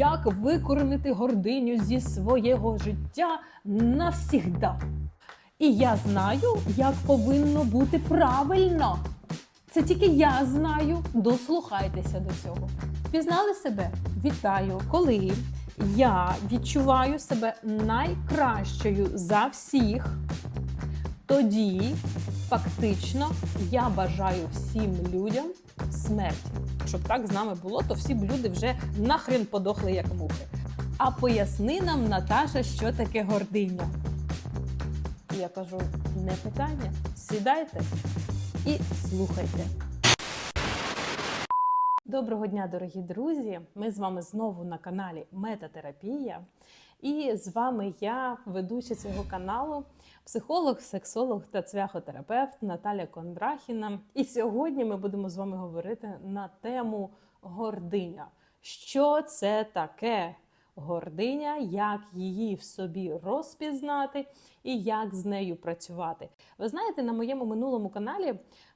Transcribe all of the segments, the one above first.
як викоренити гординю зі свого життя навсігда. І я знаю, як повинно бути правильно. Це тільки я знаю. Дослухайтеся до цього. Впізнали себе? Вітаю! Коли я відчуваю себе найкращою за всіх, тоді фактично я бажаю всім людям смерті. Щоб так з нами було, то всі б люди вже нахрен подохли як мухи. А поясни нам, Наташа, що таке гординя. Я кажу: не питання. Сідайте і слухайте. Доброго дня, дорогі друзі! Ми з вами знову на каналі Метатерапія. І з вами я, ведуча цього каналу, психолог, сексолог та цвяхотерапевт Наталя Кондрахіна. І сьогодні ми будемо з вами говорити на тему гординя. Що це таке гординя, як її в собі розпізнати і як з нею працювати? Ви знаєте, на моєму минулому каналі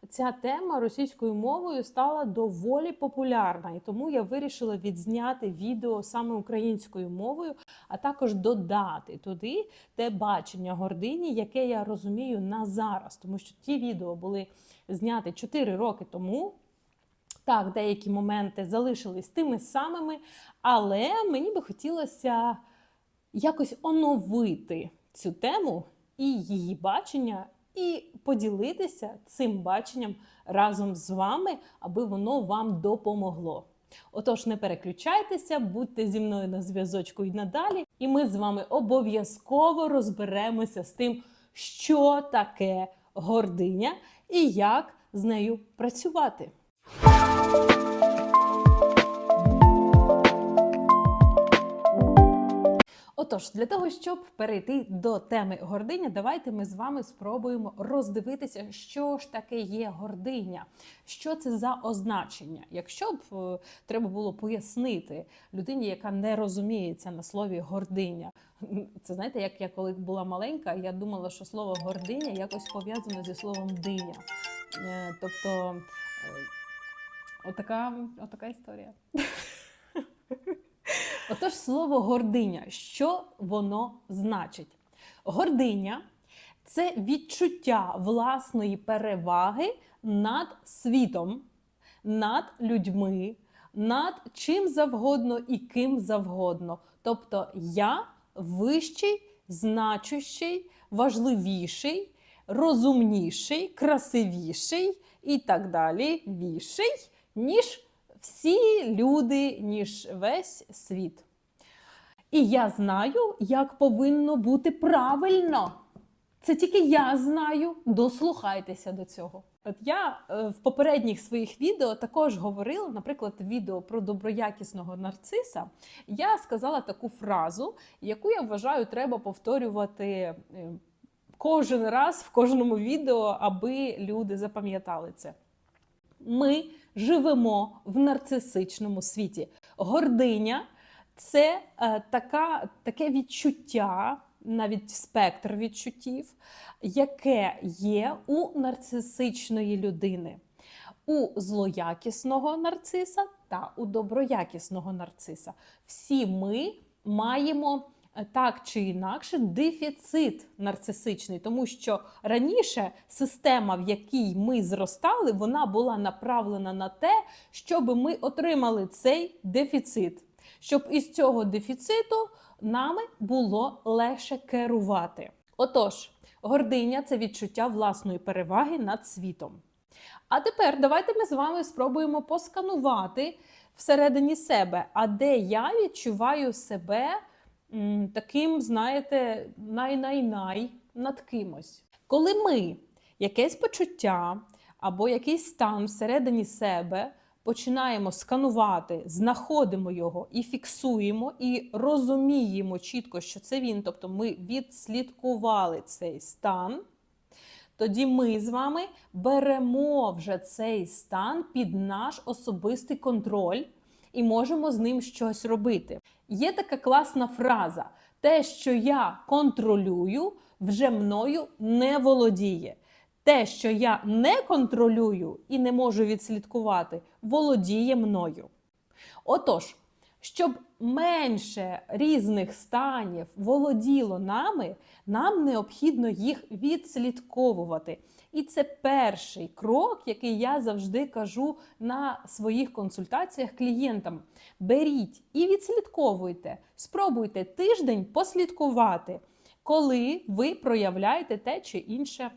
ця тема російською мовою стала доволі популярна, і тому я вирішила відзняти відео саме українською мовою, а також додати туди те бачення гордині, яке я розумію на зараз, тому що ті відео були зняті 4 роки тому. Так, деякі моменти залишились тими самими, але мені би хотілося якось оновити цю тему і її бачення, і поділитися цим баченням разом з вами, аби воно вам допомогло. Отож, не переключайтеся, будьте зі мною на зв'язочку і надалі, і ми з вами обов'язково розберемося з тим, що таке гординя і як з нею працювати. Отож, для того, щоб перейти до теми гординя, давайте ми з вами спробуємо роздивитися, що ж таке є гординя, що це за означення. Якщо б е, треба було пояснити людині, яка не розуміється на слові гординя, це знаєте, як я коли була маленька, я думала, що слово гординя якось пов'язано зі словом диня. Е, Тобто, е, отака, отака історія. Отож, слово гординя, що воно значить? Гординя це відчуття власної переваги над світом, над людьми, над чим завгодно і ким завгодно. Тобто я вищий, значущий, важливіший, розумніший, красивіший і так далі, віший, ніж всі люди, ніж весь світ. І я знаю, як повинно бути правильно. Це тільки я знаю. Дослухайтеся до цього. От я е, в попередніх своїх відео також говорила, наприклад, відео про доброякісного нарциса. Я сказала таку фразу, яку я вважаю, треба повторювати е, кожен раз в кожному відео, аби люди запам'ятали це. Ми живемо в нарцисичному світі. Гординя це е, така, таке відчуття, навіть спектр відчуттів, яке є у нарцисичної людини, у злоякісного нарциса та у доброякісного нарциса. Всі ми маємо. Так чи інакше, дефіцит нарцисичний, тому що раніше система, в якій ми зростали, вона була направлена на те, щоб ми отримали цей дефіцит, щоб із цього дефіциту нами було легше керувати. Отож, гординя це відчуття власної переваги над світом. А тепер давайте ми з вами спробуємо посканувати всередині себе, а де я відчуваю себе таким, знаєте, най-най-най над кимось. Коли ми якесь почуття або якийсь стан всередині себе починаємо сканувати, знаходимо його і фіксуємо, і розуміємо чітко, що це він, тобто ми відслідкували цей стан. Тоді ми з вами беремо вже цей стан під наш особистий контроль і можемо з ним щось робити. Є така класна фраза: те, що я контролюю, вже мною не володіє. Те, що я не контролюю і не можу відслідкувати, володіє мною. Отож, Щоб менше різних станів володіло нами, нам необхідно їх відслідковувати. І це перший крок, який я завжди кажу на своїх консультаціях клієнтам. Беріть і відслідковуйте, спробуйте тиждень послідкувати, коли ви проявляєте те чи інше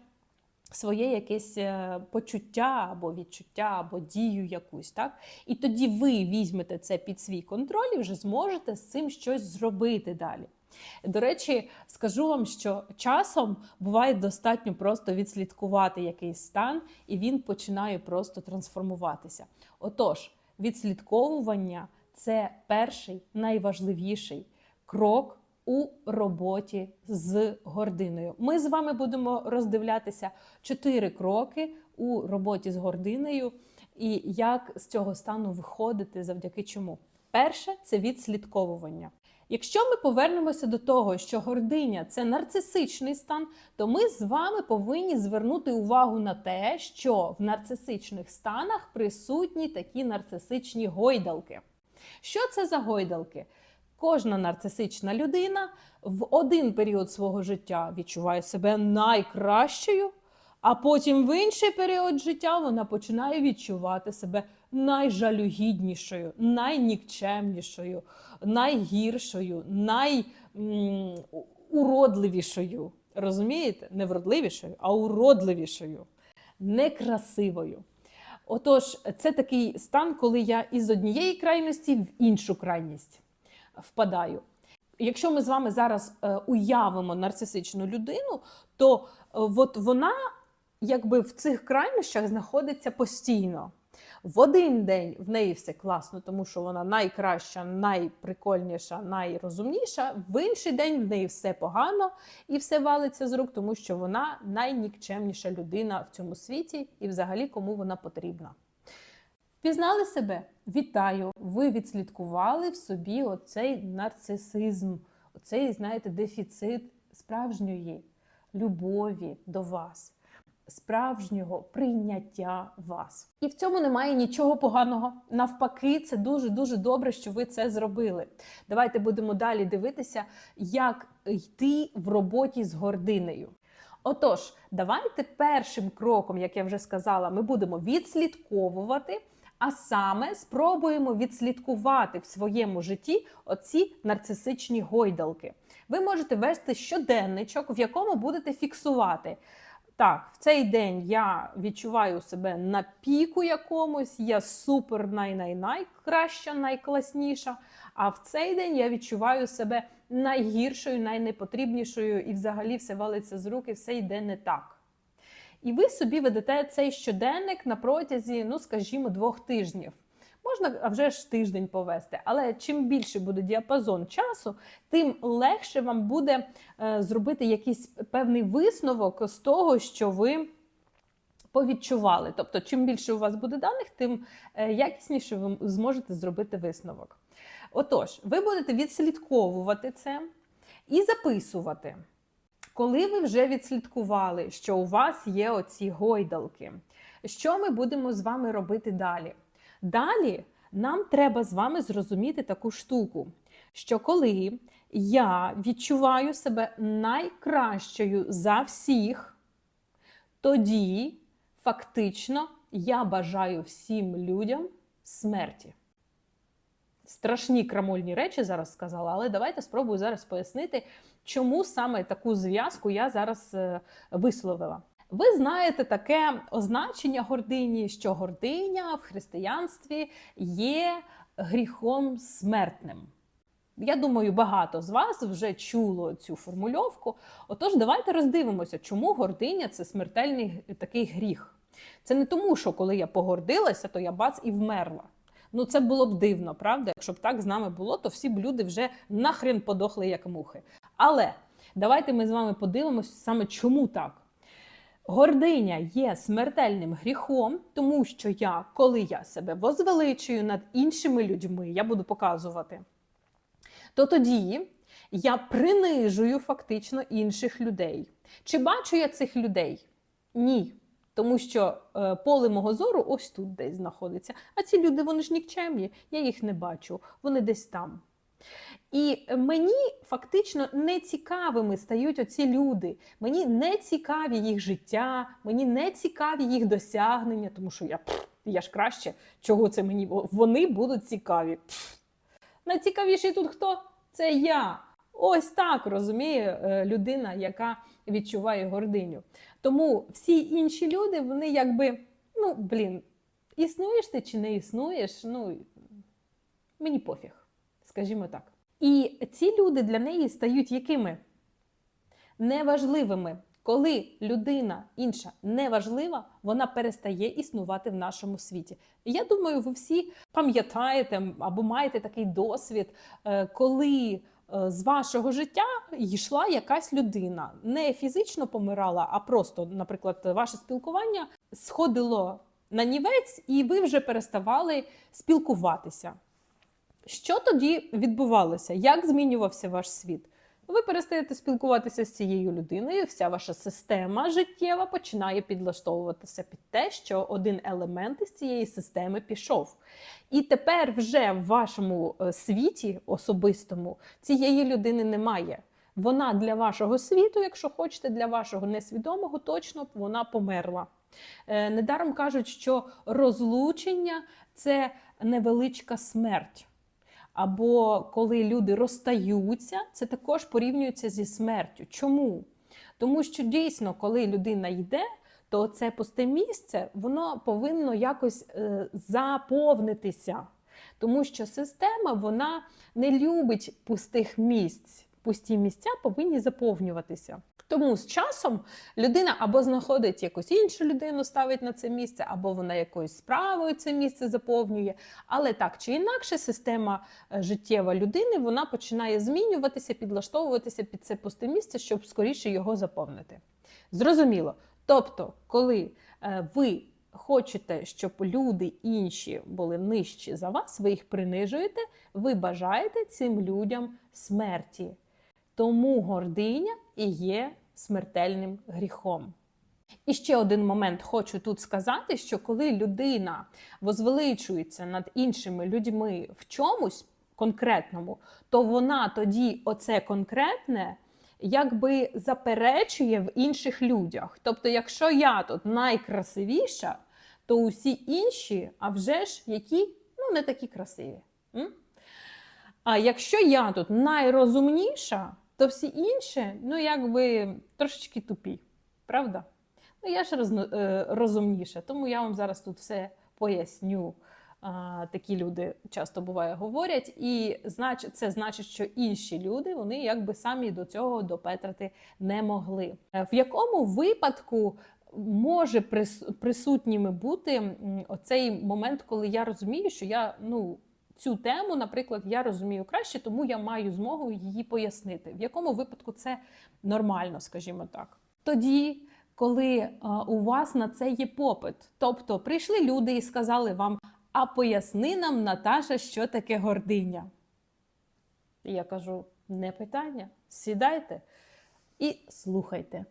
своє якесь е, почуття або відчуття, або дію якусь, так? І тоді ви візьмете це під свій контроль і вже зможете з цим щось зробити далі. До речі, скажу вам, що часом буває достатньо просто відслідкувати якийсь стан, і він починає просто трансформуватися. Отож, відслідковування це перший найважливіший крок у роботі з гординою. Ми з вами будемо роздивлятися чотири кроки у роботі з гординою і як з цього стану виходити завдяки чому. Перше це відслідковування. Якщо ми повернемося до того, що гординя це нарцисичний стан, то ми з вами повинні звернути увагу на те, що в нарцисичних станах присутні такі нарцисичні гойдалки. Що це за гойдалки? Кожна нарцисична людина в один період свого життя відчуває себе найкращою, а потім в інший період життя вона починає відчувати себе найжалюгіднішою, найнікчемнішою, найгіршою, найуродливішою. Розумієте? Не вродливішою, а уродливішою, некрасивою. Отож, це такий стан, коли я із однієї крайності в іншу крайність впадаю. Якщо ми з вами зараз е, уявимо нарцисичну людину, то е, от вона якби в цих крайнощах знаходиться постійно. В один день в неї все класно, тому що вона найкраща, найприкольніша, найрозумніша. В інший день в неї все погано і все валиться з рук, тому що вона найнікчемніша людина в цьому світі і взагалі кому вона потрібна. Впізнали себе? Вітаю! Ви відслідкували в собі оцей нарцисизм, оцей, знаєте, дефіцит справжньої любові до вас, справжнього прийняття вас. І в цьому немає нічого поганого. Навпаки, це дуже-дуже добре, що ви це зробили. Давайте будемо далі дивитися, як йти в роботі з гординею. Отож, давайте першим кроком, як я вже сказала, ми будемо відслідковувати. А саме спробуємо відслідкувати в своєму житті оці нарцисичні гойдалки. Ви можете вести щоденничок, в якому будете фіксувати. Так, в цей день я відчуваю себе на піку якомусь, я супер най-най-найкраща, найкласніша. А в цей день я відчуваю себе найгіршою, найнепотрібнішою, і взагалі все валиться з рук, і все йде не так. І ви собі ведете цей щоденник на протязі, ну скажімо, двох тижнів. Можна вже ж тиждень повести, але чим більше буде діапазон часу, тим легше вам буде е, зробити якийсь певний висновок з того, що ви повідчували. Тобто, чим більше у вас буде даних, тим е, якісніше ви зможете зробити висновок. Отож, ви будете відслідковувати це і записувати. Коли ви вже відслідкували, що у вас є оці гойдалки, що ми будемо з вами робити далі? Далі нам треба з вами зрозуміти таку штуку, що коли я відчуваю себе найкращою за всіх, тоді фактично я бажаю всім людям смерті. Страшні крамольні речі зараз сказала, але давайте спробую зараз пояснити, чому саме таку зв'язку я зараз е, висловила. Ви знаєте таке означення гордині, що гординя в християнстві є гріхом смертним. Я думаю, багато з вас вже чуло цю формульовку. Отож, давайте роздивимося, чому гординя це смертельний такий гріх. Це не тому, що коли я погордилася, то я бац і вмерла. Ну, це було б дивно, правда? Якщо б так з нами було, то всі б люди вже нахрен подохли, як мухи. Але давайте ми з вами подивимося саме, чому так. Гординя є смертельним гріхом, тому що я, коли я себе возвеличую над іншими людьми, я буду показувати, то тоді я принижую фактично інших людей. Чи бачу я цих людей? Ні. Тому що е, поле мого зору ось тут десь знаходиться. А ці люди, вони ж нікчемні, я їх не бачу, вони десь там. І мені фактично не цікавими стають оці люди. Мені не цікаві їх життя, мені не цікаві їх досягнення, тому що я, пф, я ж краще, чого це мені вони будуть цікаві. Пф. Найцікавіший тут хто? Це я. Ось так розуміє е, людина, яка відчуває гординю. Тому всі інші люди, вони якби, ну, блін, існуєш ти чи не існуєш, ну мені пофіг, скажімо так. І ці люди для неї стають якими? Неважливими. Коли людина інша неважлива, вона перестає існувати в нашому світі. Я думаю, ви всі пам'ятаєте або маєте такий досвід, е, коли е, з вашого життя йшла якась людина, не фізично помирала, а просто, наприклад, ваше спілкування сходило на нівець, і ви вже переставали спілкуватися. Що тоді відбувалося? Як змінювався ваш світ? Ви перестаєте спілкуватися з цією людиною, вся ваша система життєва починає підлаштовуватися під те, що один елемент із цієї системи пішов. І тепер вже в вашому е, світі особистому цієї людини немає. Вона для вашого світу, якщо хочете, для вашого несвідомого, точно вона померла. Е, Недаром кажуть, що розлучення це невеличка смерть. Або коли люди розстаються, це також порівнюється зі смертю. Чому? Тому що дійсно, коли людина йде, то це пусте місце воно повинно якось е, заповнитися. Тому що система вона не любить пустих місць. Пусті місця повинні заповнюватися. Тому з часом людина або знаходить якусь іншу людину, ставить на це місце, або вона якоюсь справою це місце заповнює. Але так чи інакше, система е, життєва людини вона починає змінюватися, підлаштовуватися під це пусте місце, щоб скоріше його заповнити. Зрозуміло. Тобто, коли е, ви хочете, щоб люди інші були нижчі за вас, ви їх принижуєте, ви бажаєте цим людям смерті. Тому гординя і є смертельним гріхом. І ще один момент хочу тут сказати: що коли людина возвеличується над іншими людьми в чомусь конкретному, то вона тоді оце конкретне якби заперечує в інших людях. Тобто, якщо я тут найкрасивіша, то усі інші, а вже ж які ну не такі красиві. М? А якщо я тут найрозумніша, то всі інші, ну, якби трошечки тупі. Правда? Ну, я ж е, розумніша, тому я вам зараз тут все поясню. А, такі люди часто буває говорять, і знач, це значить, що інші люди вони якби самі до цього допетрити не могли. Е, В якому випадку може прис- присутніми бути оцей момент, коли я розумію, що я ну. Цю тему, наприклад, я розумію краще, тому я маю змогу її пояснити. В якому випадку це нормально, скажімо так. Тоді, коли а, у вас на це є попит, тобто прийшли люди і сказали вам: а поясни нам, Наташа, що таке гординя. Я кажу: не питання, сідайте і слухайте.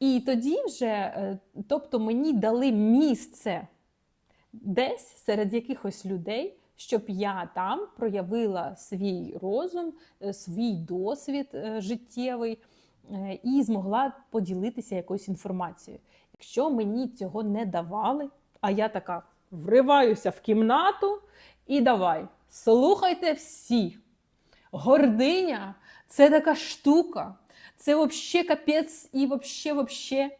І тоді вже, е, тобто, мені дали місце десь серед якихось людей, щоб я там проявила свій розум, е, свій досвід е, життєвий е, і змогла поділитися якоюсь інформацією. Якщо мені цього не давали, а я така вриваюся в кімнату і давай, слухайте всі. Гординя це така штука, це взагалі капець і вообще, вообще.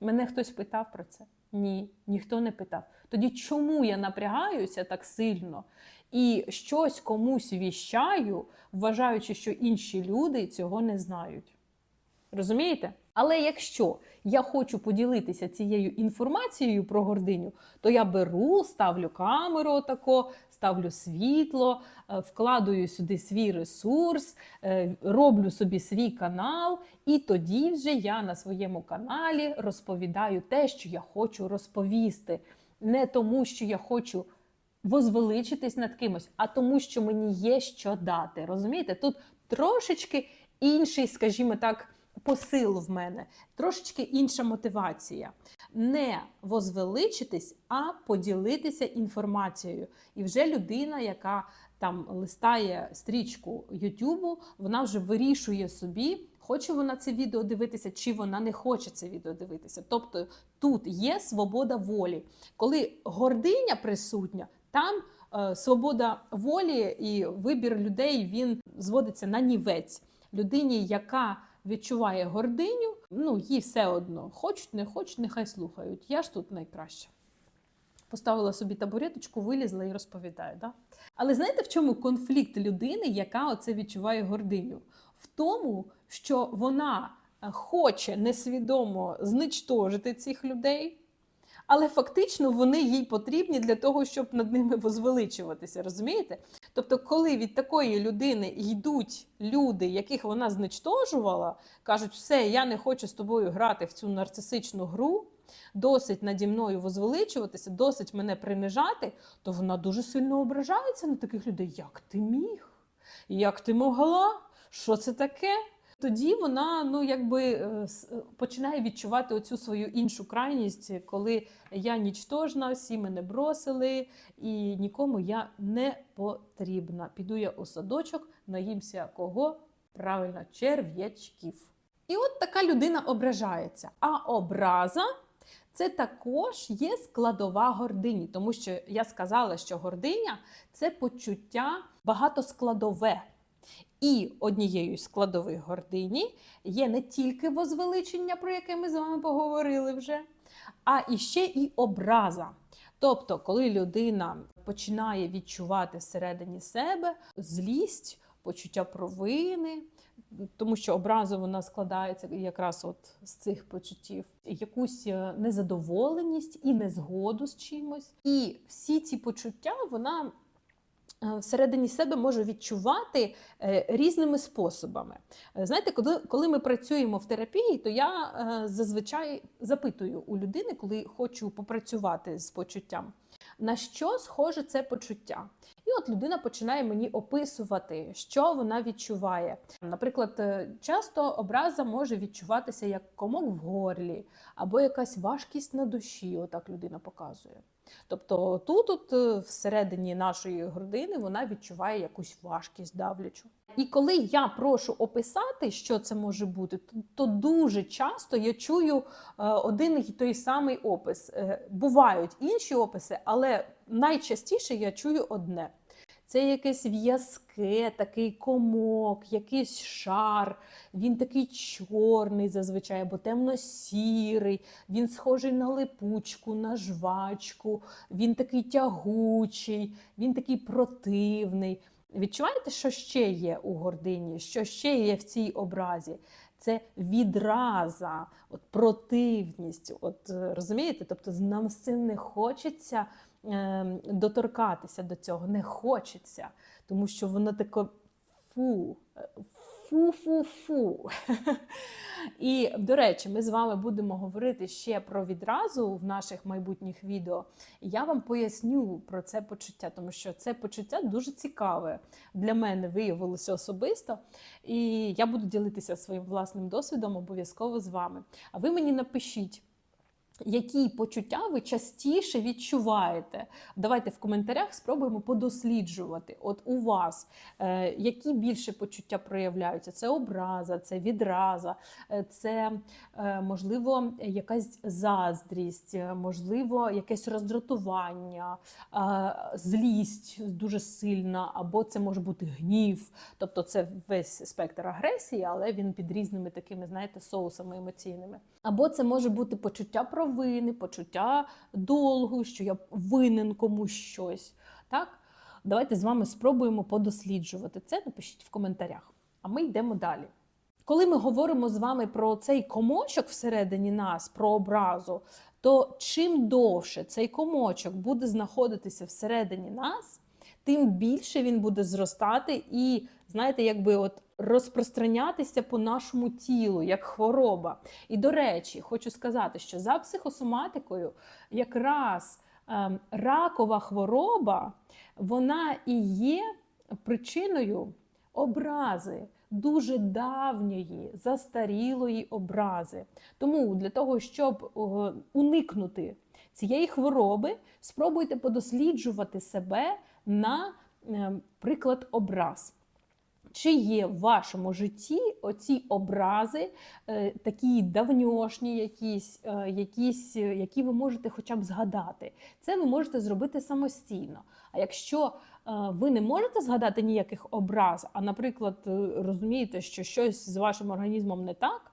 Мене хтось питав про це? Ні, ніхто не питав. Тоді чому я напрягаюся так сильно і щось комусь віщаю, вважаючи, що інші люди цього не знають? Розумієте? Але якщо я хочу поділитися цією інформацією про гординю, то я беру, ставлю камеру отако, ставлю світло, е, вкладую сюди свій ресурс, е, роблю собі свій канал, і тоді вже я на своєму каналі розповідаю те, що я хочу розповісти. Не тому, що я хочу возвеличитись над кимось, а тому, що мені є що дати. Розумієте? Тут трошечки інший, скажімо так, посил в мене, трошечки інша мотивація. Не возвеличитись, а поділитися інформацією. І вже людина, яка там листає стрічку Ютубу, вона вже вирішує собі, хоче вона це відео дивитися, чи вона не хоче це відео дивитися. Тобто тут є свобода волі. Коли гординя присутня, там е, свобода волі і вибір людей він зводиться на нівець. Людині, яка відчуває гординю, ну їй все одно, хочуть, не хочуть, нехай слухають. Я ж тут найкраща. Поставила собі табуреточку, вилізла і розповідаю. Да? Але знаєте, в чому конфлікт людини, яка оце відчуває гординю? В тому, що вона е, хоче несвідомо зничтожити цих людей, але фактично вони їй потрібні для того, щоб над ними возвеличуватися. Розумієте? Тобто, коли від такої людини йдуть люди, яких вона зничтожувала, кажуть, все, я не хочу з тобою грати в цю нарцисичну гру, досить наді мною возвеличуватися, досить мене принижати, то вона дуже сильно ображається на таких людей. Як ти міг? Як ти могла? Що це таке? Тоді вона ну якби е, е, починає відчувати оцю свою іншу крайність, коли я нічтожна, всі мене бросили, і нікому я не потрібна. Піду я у садочок, наїмся кого? Правильно, черв'ячків. І от така людина ображається. А образа це також є складова гордині, тому що я сказала, що гординя це почуття багатоскладове. І однією з складових гордині є не тільки возвеличення, про яке ми з вами поговорили вже, а іще і образа. Тобто, коли людина починає відчувати всередині себе злість, почуття провини, тому що образа вона складається якраз от з цих почуттів, якусь е, незадоволеність і незгоду з чимось. І всі ці почуття вона всередині себе може відчувати е, різними способами. Е, Знаєте, коли, ми працюємо в терапії, то я е, зазвичай запитую у людини, коли хочу попрацювати з почуттям, на що схоже це почуття. І от людина починає мені описувати, що вона відчуває. Наприклад, е, часто образа може відчуватися як комок в горлі, або якась важкість на душі, отак людина показує. Тобто тут, от, е, всередині нашої грудини, вона відчуває якусь важкість давлячу. І коли я прошу описати, що це може бути, то, дуже часто я чую е, один і той самий опис. Е, бувають інші описи, але найчастіше я чую одне. Це якесь в'язке, такий комок, якийсь шар. Він такий чорний зазвичай, або темно-сірий, він схожий на липучку, на жвачку, він такий тягучий, він такий противний. Відчуваєте, що ще є у гордині, що ще є в цій образі? Це відраза, от противність. От е, розумієте? Тобто нам з цим не хочеться доторкатися до цього, не хочеться, тому що воно таке фу, е, фу-фу-фу. І, до речі, ми з вами будемо говорити ще про відразу в наших майбутніх відео. Я вам поясню про це почуття, тому що це почуття дуже цікаве для мене виявилося особисто. І я буду ділитися своїм власним досвідом обов'язково з вами. А ви мені напишіть. Які почуття ви частіше відчуваєте? Давайте в коментарях спробуємо подосліджувати. От у вас е, які більше почуття проявляються? Це образа, це відраза, е, це е, можливо якась заздрість, е, можливо, якесь роздратування, е, злість дуже сильна, або це може бути гнів. Тобто це весь спектр агресії, але він під різними такими, знаєте, соусами емоційними. Або це може бути почуття провини, почуття долгу, що я винен комусь щось. Так? Давайте з вами спробуємо подосліджувати це. Напишіть в коментарях. А ми йдемо далі. Коли ми говоримо з вами про цей комочок всередині нас, про образу, то чим довше цей комочок буде знаходитися всередині нас, тим більше він буде зростати і, знаєте, якби от розпространятися по нашому тілу як хвороба. І до речі, хочу сказати, що за психосоматикою якраз ем, ракова хвороба, вона і є причиною образи дуже давньої, застарілої образи. Тому для того, щоб уникнути цієї хвороби, спробуйте подосліджувати себе на е, приклад образ. Чи є в вашому житті оці образи, е, такі давньошні, якісь, е, якісь, е, які ви можете хоча б згадати? Це ви можете зробити самостійно. А якщо ви не можете згадати ніяких образ, а, наприклад, розумієте, що щось з вашим організмом не так,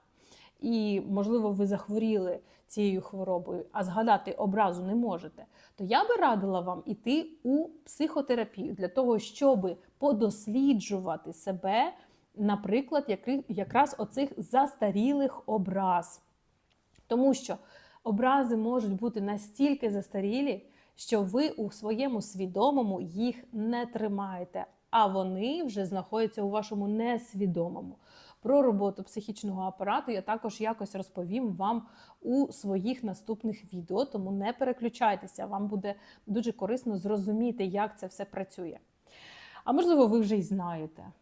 і, можливо, ви захворіли цією хворобою, а згадати образу не можете, то я би радила вам іти у психотерапію для того, щоб подосліджувати себе, наприклад, якраз оцих застарілих образ. Тому що образи можуть бути настільки застарілі, що ви у своєму свідомому їх не тримаєте, а вони вже знаходяться у вашому несвідомому. Про роботу психічного апарату я також якось розповім вам у своїх наступних відео, тому не переключайтеся, вам буде дуже корисно зрозуміти, як це все працює. А можливо, ви вже й знаєте.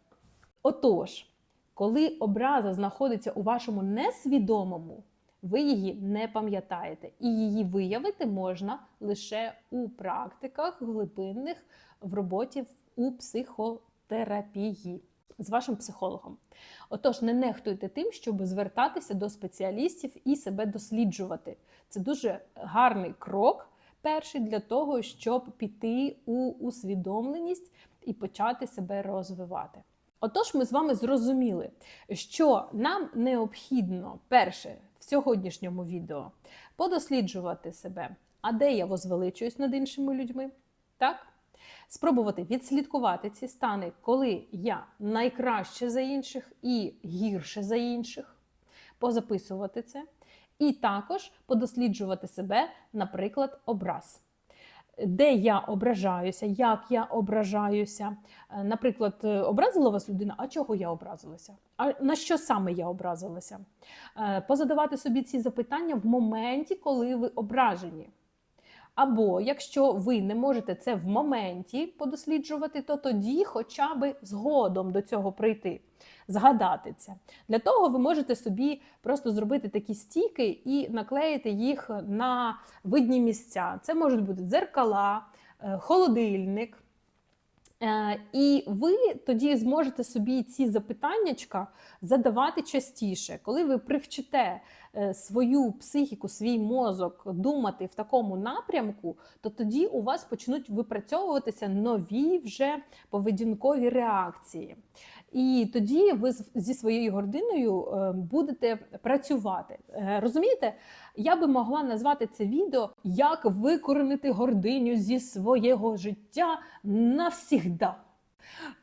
Отож, коли образа знаходиться у вашому несвідомому, ви її не пам'ятаєте, і її виявити можна лише у практиках глибинних в роботі у психотерапії з вашим психологом. Отож, не нехтуйте тим, щоб звертатися до спеціалістів і себе досліджувати. Це дуже гарний крок, перший для того, щоб піти у усвідомленість і почати себе розвивати. Отож, ми з вами зрозуміли, що нам необхідно перше в сьогоднішньому відео подосліджувати себе, а де я возвеличуюсь над іншими людьми, так? Спробувати відслідкувати ці стани, коли я найкраще за інших і гірше за інших, позаписувати це, і також подосліджувати себе, наприклад, образ. Де я ображаюся, як я ображаюся. Е, Наприклад, е, образила вас людина, а чого я образилася? А на що саме я образилася? Е, Позадавати собі ці запитання в моменті, коли ви ображені. Або якщо ви не можете це в моменті подосліджувати, то тоді хоча б згодом до цього прийти, згадати це. Для того ви можете собі просто зробити такі стійки і наклеїти їх на видні місця. Це можуть бути дзеркала, е, холодильник. Е, І ви тоді зможете собі ці запитаннячка задавати частіше, коли ви привчите е, свою психіку, свій мозок думати в такому напрямку, то тоді у вас почнуть випрацьовуватися нові вже поведінкові реакції. І тоді ви зі своєю гординою е, будете працювати. Е, Розумієте, я би могла назвати це відео Як викоренити гординю зі свого життя навсігда.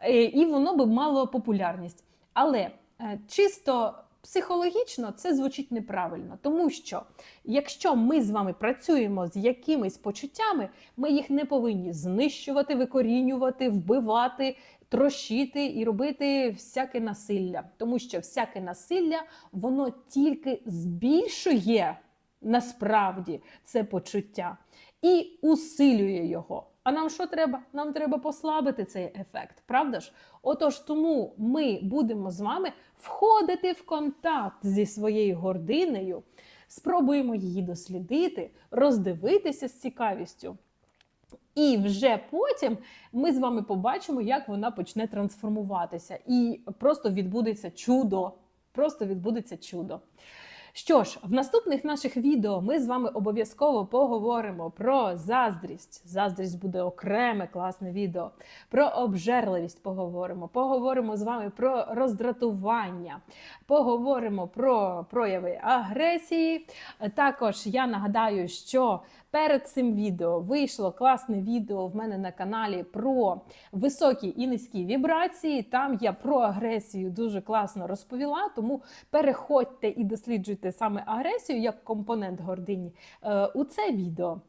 Е, І воно би мало популярність. Але е, чисто психологічно це звучить неправильно, тому що якщо ми з вами працюємо з якимись почуттями, ми їх не повинні знищувати, викорінювати, вбивати, трощити і робити всяке насилля, тому що всяке насилля воно тільки збільшує насправді це почуття і усилює його. А нам що треба? Нам треба послабити цей ефект, правда ж? Отож, тому ми будемо з вами входити в контакт зі своєю гординею, спробуємо її дослідити, роздивитися з цікавістю. І вже потім ми з вами побачимо, як вона почне трансформуватися. І просто відбудеться чудо. Просто відбудеться чудо. Що ж, в наступних наших відео ми з вами обов'язково поговоримо про заздрість. Заздрість буде окреме класне відео. Про обжерливість поговоримо. Поговоримо з вами про роздратування, поговоримо про прояви агресії. Також я нагадаю, що перед цим відео вийшло класне відео в мене на каналі про високі і низькі вібрації. Там я про агресію дуже класно розповіла, тому переходьте і досліджуйте саме агресію як компонент гордині е, у це відео.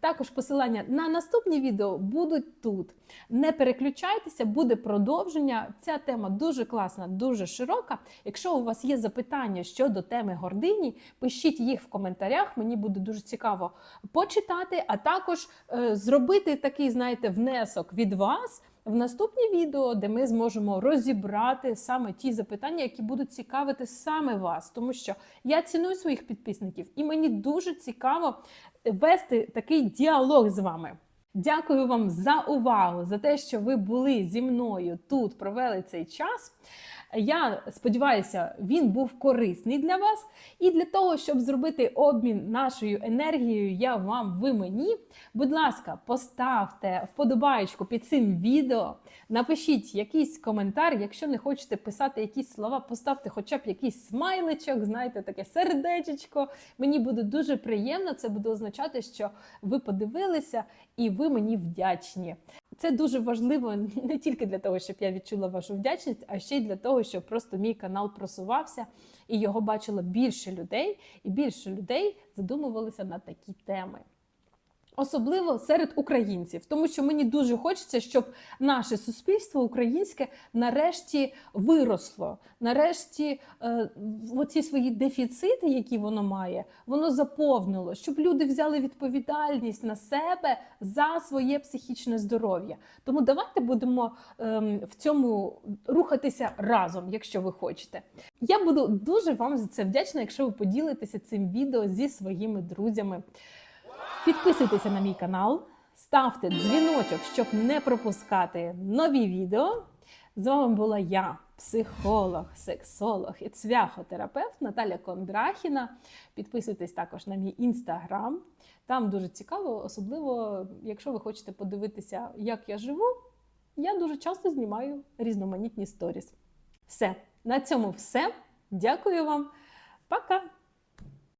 Також посилання на наступні відео будуть тут. Не переключайтеся, буде продовження. Ця тема дуже класна, дуже широка. Якщо у вас є запитання щодо теми гордині, пишіть їх в коментарях. Мені буде дуже цікаво почитати, а також е, зробити такий, знаєте, внесок від вас в наступні відео, де ми зможемо розібрати саме ті запитання, які будуть цікавити саме вас, тому що я ціную своїх підписників, і мені дуже цікаво вести такий діалог з вами. Дякую вам за увагу, за те, що ви були зі мною тут, провели цей час. Я сподіваюся, він був корисний для вас. І для того, щоб зробити обмін нашою енергією, я вам ви мені. Будь ласка, поставте вподобаєчку під цим відео, напишіть якийсь коментар. Якщо не хочете писати якісь слова, поставте хоча б якийсь смайличок, знаєте, таке сердечечко. Мені буде дуже приємно. Це буде означати, що ви подивилися і ви мені вдячні. Це дуже важливо не тільки для того, щоб я відчула вашу вдячність, а ще й для того, щоб просто мій канал просувався і його бачило більше людей, і більше людей задумувалися на такі теми. Особливо серед українців, тому що мені дуже хочеться, щоб наше суспільство українське нарешті виросло. Нарешті е, оці свої дефіцити, які воно має, воно заповнило, щоб люди взяли відповідальність на себе за своє психічне здоров'я. Тому давайте будемо ем, в цьому рухатися разом, якщо ви хочете. Я буду дуже вам за це вдячна, якщо ви поділитеся цим відео зі своїми друзями. Підписуйтеся на мій канал, ставте дзвіночок, щоб не пропускати нові відео. З вами була я, психолог, сексолог і цвяхотерапевт Наталя Кондрахіна. Підписуйтесь також на мій інстаграм. Там дуже цікаво, особливо, якщо ви хочете подивитися, як я живу. Я дуже часто знімаю різноманітні сторіс. Все, на цьому все. Дякую вам. Пока!